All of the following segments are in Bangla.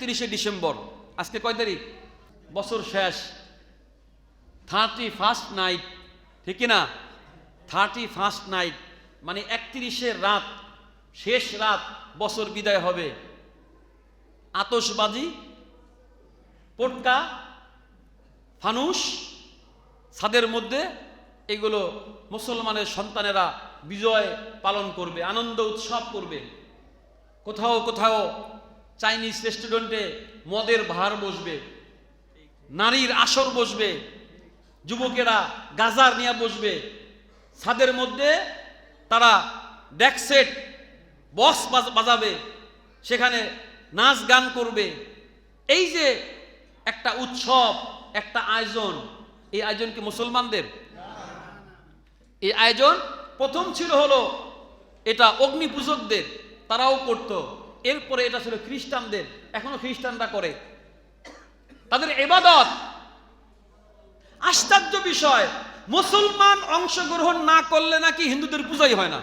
একত্রিশে ডিসেম্বর। আজকে কয় তারিখ? বছর শেষ। থার্টি ফার্স্ট নাইট ঠিক না থার্টি ফার্স্ট নাইট মানে একত্রিশের রাত, শেষ রাত বছর বিদায় হবে। আতশবাজি, পটকা, ফানুস, ছাদের মধ্যে এগুলো মুসলমানের সন্তানেরা বিজয় পালন করবে, আনন্দ উৎসব করবে। কোথাও কোথাও চাইনিজ রেস্টুরেন্টে মদের ভার বসবে, নারীর আসর বসবে, যুবকেরা গাজার নিয়ে বসবে। ছাদের মধ্যে তারা ডেকসেট বক্স বাজ- বাজাবে, সেখানে নাচ গান করবে। এই যে একটা উৎসব, একটা আয়োজন, এই আয়োজন কি মুসলমানদের? এই আয়োজন প্রথম ছিল হলো এটা অগ্নি পূজকদের তারাও করত। এরপরে এটা ছিল খ্রিস্টানদের এখনও খ্রিস্টানরা করে। তাদের এবাদত। আশ্চর্য বিষয় মুসলমান অংশগ্রহণ না করলে নাকি হিন্দুদের পূজাই হয় না।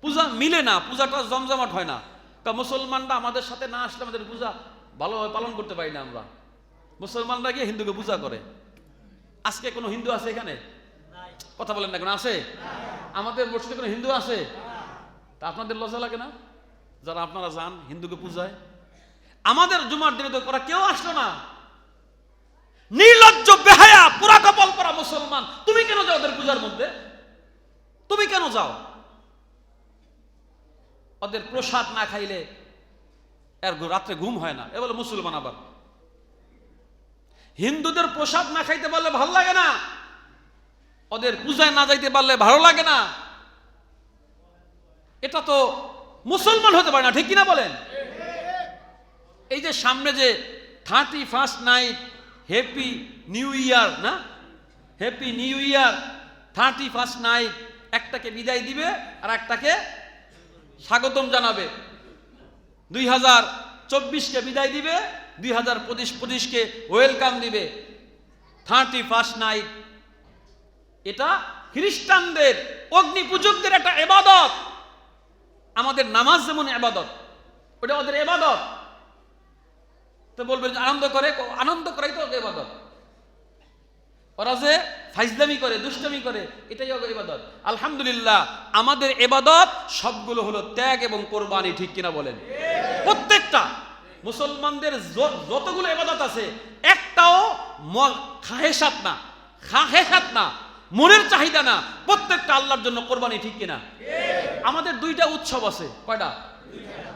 পূজা মিলে না পূজাটা জমজমাট হয় না। তা মুসলমানরা আমাদের সাথে না আসলে আমাদের পূজা ভালোভাবে পালন করতে পারি না আমরা। মুসলমানরা গিয়ে হিন্দুকে পূজা করে। আজকে কোনো হিন্দু আছে এখানে? কথা বলেন না কোনো আছে? আমাদের মসজিদে কোনো হিন্দু আছে? তা আপনাদের লজ্জা লাগে না? যারা আপনারা যান, হিন্দুকে পূজায়। আমাদের জুমার দিনে তো ওরা কেউ আসলো না। নির্লজ্জ, বেহায়া, পুরা কপাল পরা মুসলমান। তুমি কেন যাও ওদের পূজার মধ্যে? তুমি কেন যাও? ওদের প্রসাদ না খাইলে এর রাত্রে ঘুম হয় না। এ বলে মুসলমান আবার। হিন্দুদের প্রসাদ না খাইতে পারলে ভালো লাগে না। ওদের পূজায় না যাইতে পারলে ভালো লাগে না। এটা তো মুসলমান হতে পারে না, ঠিক কিনা বলেন? এই যে সামনে যে thirty first night, happy new year, না? Happy new year, thirty first night, একটাকে বিদায় দিবে আর একটাকে স্বাগতম জানাবে। দুই হাজার চব্বিশকে বিদায় দিবে, দুই হাজার পঁচিশ পঁচিশকে ওয়েলকাম দিবে। থার্টি ফার্স্ট নাইট, এটা খ্রিস্টানদের, অগ্নি পূজকদের একটা এবাদত। আমাদের নামাজ যেমন এবাদত ওটা ওদের এবাদত তো বলবে আনন্দ করে, আনন্দ করাই তো এবাদত ওরা যে ফাইজলামি করে, দুষ্টামি করে, এটাই ইবাদত। আলহামদুলিল্লাহ, আমাদের এবাদত সবগুলো হলো ত্যাগ এবং কোরবানি, ঠিক কিনা বলেন? প্রত্যেকটা। মুসলমানদের যতগুলো এবাদত আছে, একটাও খাহেসাত না। খাহেসাত না। মনের চাহিদা না। প্রত্যেকটা আল্লাহর জন্য কোরবানি, ঠিক কিনা? আমাদের দুইটা উৎসব আছে। কয়টা?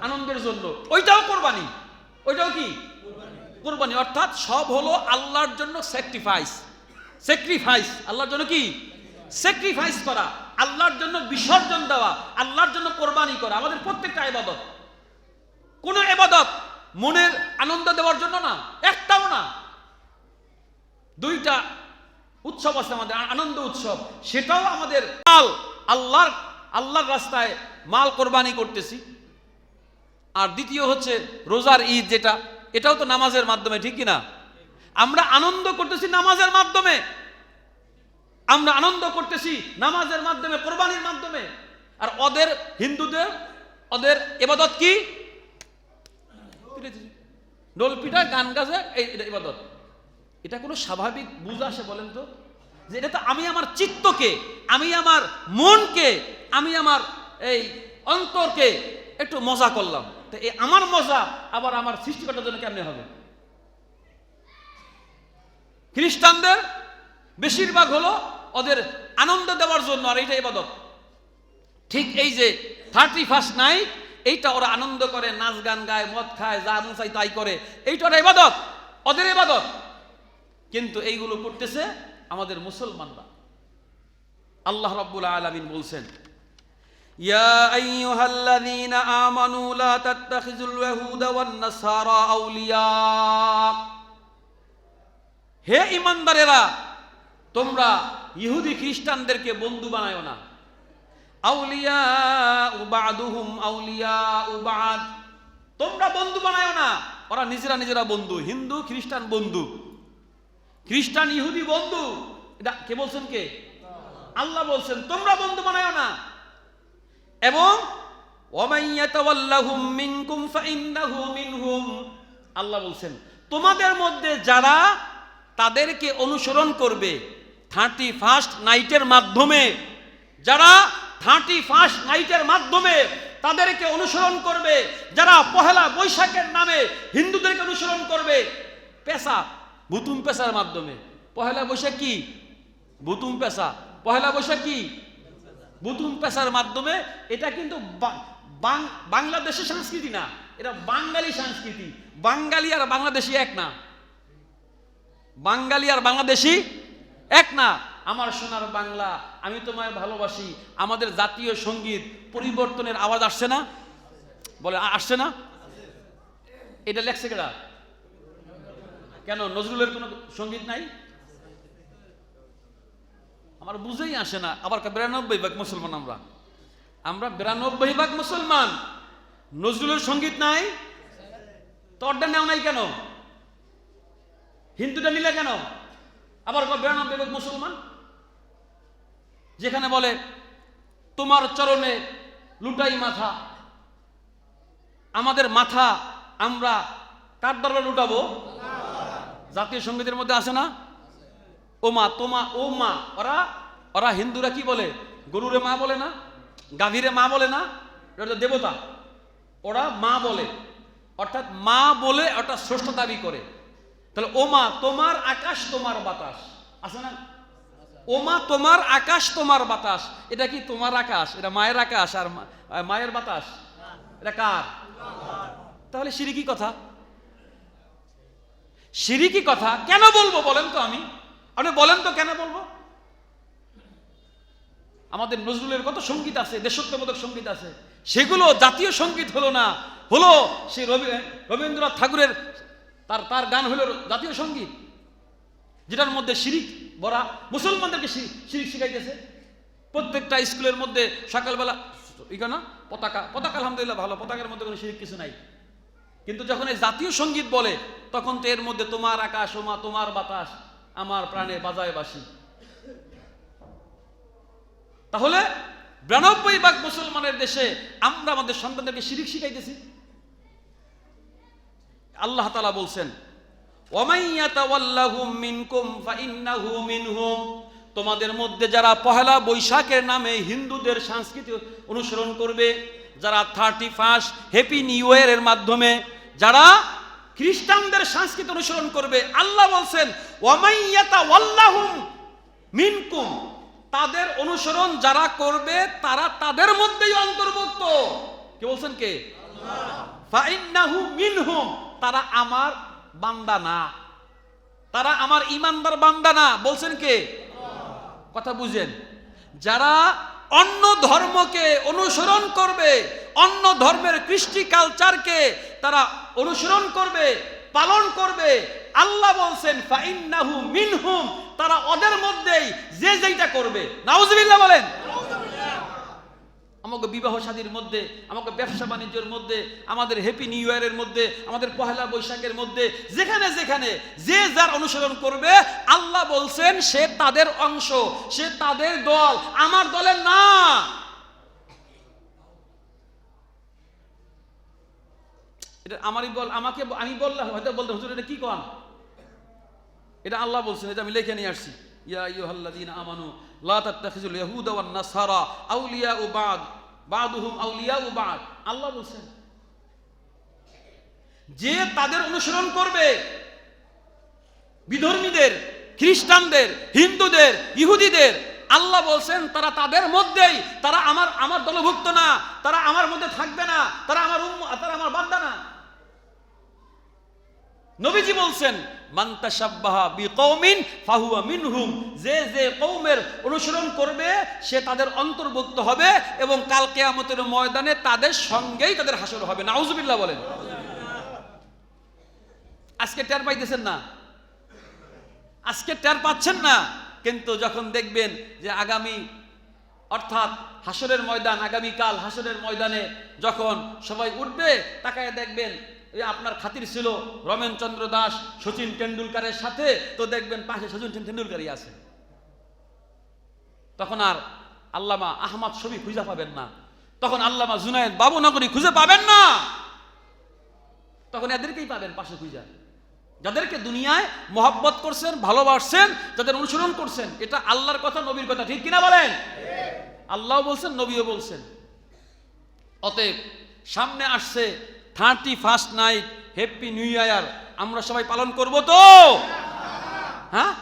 আনন্দের জন্য। ওইটাও কোরবানি। ওইটাও কি? কোরবানি। অর্থাৎ সব হলো আল্লাহর জন্য স্যাক্রিফাইস স্যাক্রিফাইস আল্লাহর জন্য কি? স্যাক্রিফাইস করা। আল্লাহর জন্য বিসর্জন দেওয়া। আল্লাহর জন্য কোরবানি করা। আমাদের প্রত্যেকটা এবাদত কোন এবাদত মনের আনন্দ দেওয়ার জন্য না। একটাও না। দুইটা উৎসব আছে আমাদের। আনন্দ উৎসব। সেটাও আমাদের মাল আল্লাহর আল্লাহর রাস্তায় মাল কোরবানি করতেছি। আর দ্বিতীয় হচ্ছে রোজার ঈদ যেটা, এটাও তো নামাজের মাধ্যমে, ঠিক কিনা? আমরা আনন্দ করতেছি নামাজের মাধ্যমে। আমরা আনন্দ করতেছি নামাজের মাধ্যমে, কোরবানির মাধ্যমে। আর ওদের হিন্দুদের, ওদের এবাদত কি? ডোল পিঠা, গান গাছে এটা এটা কোনো স্বাভাবিক বুঝ আসে বলেন তো? যে এটা তো আমি আমার চিত্তকে, আমি আমার মনকে আমি আমার এই অন্তরকে একটু মজা করলাম। তো এই আমার মজা আবার আমার সৃষ্টিকর্তার জন্য কেমনে হবে? খ্রিস্টানদের বেশিরভাগ হলো ওদের আনন্দ দেওয়ার জন্য, আর এইটা ইবাদত ঠিক এই যে থার্টি ফার্স্ট নাইট এইটা ওরা আনন্দ করে, নাচ গান গায়, মদ খায়, যা চাই তাই করে। এইটা ওরা ইবাদত ওদের ইবাদত কিন্তু এইগুলো করতেছে আমাদের মুসলমানরা। আল্লাহ রাব্বুল আলামিন বলছেন يا أيها الذين آمنوا لا تتخذوا اليهود والنصارى أولياء হে ইমানদারেরা তোমরা ইহুদি খ্রিস্টানদেরকে বন্ধু বানায় না আউলিয়া উবাদুহুম আউলিয়া উবাদ তোমরা বন্ধু বানায় না ওরা নিজেরা নিজেরা বন্ধু হিন্দু খ্রিস্টান বন্ধু খ্রিস্টান ইহুদি বন্ধু এটা কে বলছেন কে আল্লাহ বলছেন তোমরা বন্ধু বানায় না এবং আল্লাহ বলছেন, তোমাদের মধ্যে যারা তাদেরকে অনুসরণ করবে থার্টি ফার্স্ট নাইটের মাধ্যমে, যারা থার্টি ফার্স্ট নাইটের মাধ্যমে তাদেরকে অনুসরণ করবে, যারা পহেলা বৈশাখের নামে হিন্দুদেরকে অনুসরণ করবে, পেশা ভুতুম পেশার মাধ্যমে। পহেলা বৈশাখ কি? ভুতুম পেশা। পহেলা বৈশাখ কি? বুতুম পেশার মাধ্যমে, এটা কিন্তু বাংলাদেশের সংস্কৃতি না, এটা বাঙালি সংস্কৃতি। বাঙালি আর বাংলাদেশি এক না। বাঙালি আর বাংলাদেশি এক না। আমার সোনার বাংলা, আমি তোমায় ভালোবাসি, আমাদের জাতীয় সংগীত, পরিবর্তনের আওয়াজ আসছে না? বলে আসছে না? এটা লেখছে কেন, নজরুলের কোনো সংগীত নাই? আমার বুঝেই আসে না, আবার বিরানব্বই ভাগ মুসলমান আমরা। আমরা বিরানব্বই ভাগ মুসলমান। নজরুলের সংগীত নাই, তোরটা নেও নাই কেন? হিন্দুটা নিলে কেন? আবার বিরানব্বই ভাগ মুসলমান? যেখানে বলে, তোমার চরণে লুটাই মাথা, আমাদের মাথা আমরা কার দরবারে লুটাবো? জাতীয় সঙ্গীতের মধ্যে আসে না। ও মা তোমা ও মা ওরা ওরা হিন্দুরা কি বলে? গরুরে মা বলে না? গাভীরে মা বলে না? এটা দেবতা। ওরা মা বলে। অর্থাৎ মা বলে অর্থাৎ শ্রেষ্ঠ দাবি করে। তাহলে ও মা তোমার আকাশ, তোমার বাতাস। আছে না? ও মা তোমার আকাশ, তোমার বাতাস। এটা কি তোমার আকাশ? এটা মায়ের আকাশ আর আর মায়ের বাতাস? এটা কার? তাহলে সিরিকি কথা? সিরিকি কথা? কেন বলব বলেন তো আমি? আপনি বলেন তো, কেন বলব? আমাদের নজরুলের কত সংগীত আছে, দেশত্ববোধক সংগীত আছে। সেগুলো জাতীয় সংগীত হলো না, হলো রবি রবীন্দ্রনাথ ঠাকুরের তার তার গান হলো জাতীয় সংগীত, যেটার মধ্যে শিরিক বরা, মুসলমানদেরকে শিরিক শিখাইতেছে। প্রত্যেকটা স্কুলের মধ্যে সকালবেলা ইকানা পতাকা পতাকা আলহামদুলিল্লাহ ভালো, পতাকার মধ্যে কোনো শিরিক কিছু নাই। কিন্তু যখন এই জাতীয় সংগীত বলে, তখন তো এর মধ্যে তোমার আকাশ ওমা, তোমার বাতাস। আমার প্রাণে বাজায় বাসি তাহলে বিরানব্বই ভাগ মুসলমানের দেশে আমরা আমাদের সন্তানদেরকে শিরিক শিখাইতেছি। আল্লাহ তালা বলছেন তোমাদের মধ্যে যারা পহেলা বৈশাখের নামে হিন্দুদের সংস্কৃতি অনুসরণ করবে, যারা থার্টি ফার্স্ট হ্যাপি নিউ ইয়ারের মাধ্যমে, যারা খ্রিস্টানদের সংস্কৃতি অনুসরণ করবে। আল্লাহ বলছেন ওয়ামাইয়াতাওয়াল্লাহুম মিনকুম। তাদের অনুসরণ যারা করবে তারা তাদের মধ্যেই অন্তর্ভুক্ত। কে বলছেন কে? ফাইন্নাহু মিনহুম। তারা আমার বান্দা না তারা আমার ইমানদার বান্দা না বলছেন কে? কথা বুঝেন। যারা অন্য ধর্মকে অনুসরণ করবে অন্য ধর্মের কৃষ্টি কালচারকে তারা অনুসরণ করবে, পালন করবে। আল্লাহ বলছেন, ফাইন্নাহু মিনহুম তারা ওদের মধ্যেই যে যেইটা করবে। নাউজুবিল্লাহ বলেন। আমাকে বিবাহ শাদীর মধ্যে, আমাকে ব্যবসা বাণিজ্যের মধ্যে, আমাদের হ্যাপি নিউ ইয়ারের মধ্যে, আমাদের পহেলা বৈশাখের মধ্যে, যেখানে যেখানে, যে যার অনুসরণ করবে, আল্লাহ বলছেন, সে তাদের অংশ, সে তাদের দল, আমার দলের না। এটা আমারই বল, আমাকে আমি বললাম হয়তো বলতে হুজুর, এটা কি কন? এটা আল্লাহ বলছেন, এটা আমি লিখে নিয়ে আসছি। ইয়া আইয়ুহাল্লাযীনা আমানু, লা তাত্তাখিজুল ইয়াহুদা ওয়ান নাসারা আউলিয়া ও বাদ, বাদুহুম আউলিয়া ও বাদ। আল্লাহ বলছেন, যে তাদের অনুসরণ করবে, বিধর্মীদের, খ্রিস্টানদের, হিন্দুদের, ইহুদিদের, আল্লাহ বলছেন, তারা তাদের মধ্যেই, তারা আমার আমার দলভুক্ত না, তারা আমার মধ্যে থাকবে না, তারা আমার তারা আমার বান্দা না। নবীজি বলছেন মান্তাসাব্বাহা বিকৌমিন ফাহুয়া মিনহুম। যে যে কৌমের অনুসরণ করবে, সে তাদের অন্তর্ভুক্ত হবে এবং কাল কেয়ামতের ময়দানে তাদের সঙ্গেই তাদের হাসর হবে। নাউজুবিল্লাহ বলেন। আজকে টের পাইতেছেন না? আজকে টের পাচ্ছেন না? কিন্তু যখন দেখবেন যে আগামী, অর্থাৎ হাসরের ময়দান, আগামীকাল হাসরের ময়দানে যখন সবাই উঠবে, তাকায় দেখবেন আপনার খাতির ছিল রমেনচন্দ্র দাস সচিন টেন্ডুলকারের সাথে। তো দেখবেন পাশে সচিন টেন্ডুলকারই আছে। তখন আর আল্লামা আহমদ ছবি খুঁজে পাবেন না। তখন আল্লামা জুনায়দ বাবু নগরী খুঁজে পাবেন না। তখন এদেরকেই পাবেন পাশে খুঁজা। যাদেরকে দুনিয়ায় মহব্বত করছেন, ভালোবাসছেন, যাদের অনুসরণ করছেন, এটা আল্লাহর কথা, নবীর কথা, ঠিক কিনা বলেন? আল্লাহ বলছেন, নবীও বলছেন। অতএব সামনে আসছে thirty first night happy new year আমরা সবাই পালন করব তো? হ্যাঁ?